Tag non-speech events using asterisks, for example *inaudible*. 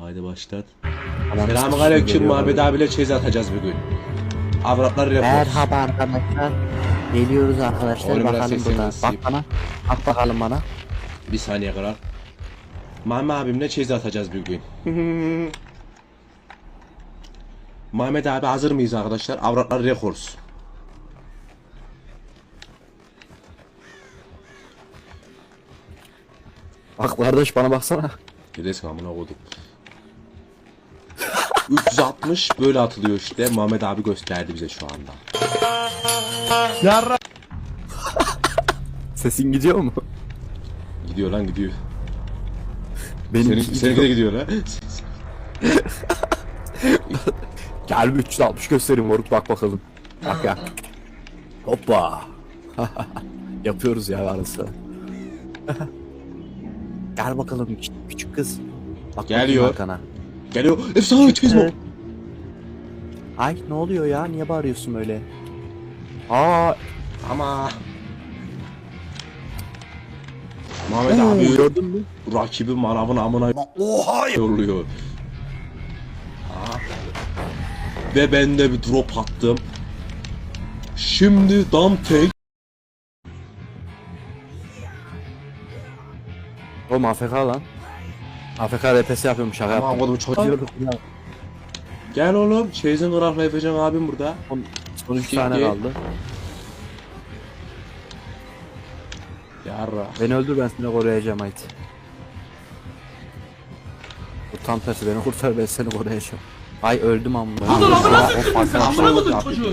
Haydi başlat. Selamun aleyküm böyle. abiyle çeyiz atacağız bugün. Avratlar refleks. Merhaba arkadaşlar. Geliyoruz arkadaşlar Oğlum biraz bakalım sesini burada. Bak kısayım. bana. Bak bakalım bana. Bir saniye kadar. Muhammed abimle çeyiz atacağız bugün. *laughs* Muhammed abi hazır mıyız arkadaşlar? Avratlar Records. Bak kardeş bana baksana. Gidesin amına koydum. 360 böyle atılıyor işte. Muhammed abi gösterdi bize şu anda. *laughs* Sesin gidiyor mu? Gidiyor lan gidiyor. Benim Senin, seninki de gidiyor lan. *laughs* Gel bir 360 göstereyim moruk bak bakalım. Bak ya. Hoppa. *laughs* Yapıyoruz ya arası. Gel bakalım küçük, küçük kız. Bak Geliyor. arkana. Geliyor. Efsane bu. Ay ne oluyor ya? Niye bağırıyorsun öyle? Aa, Ama. Muhammed abi gördün mü? rakibi manavın amına Oha! yolluyor. Aa. Ve ben de bir drop attım. Şimdi Dante Oğlum AFK lan. AFK RPS yapıyormuş şaka Aman yaptım. oğlum çocuk. Diyorduk ya. Gel oğlum. Çeyizin kırakla yapacağım abim burada. Son, son 3 Ki- tane ki- kaldı. Yarra. Beni öldür ben seni koruyacağım Ait. Bu tam tersi beni kurtar ben seni koruyacağım. Ay öldüm amma. Amına Of, arkadaşlar. koydum çocuğu.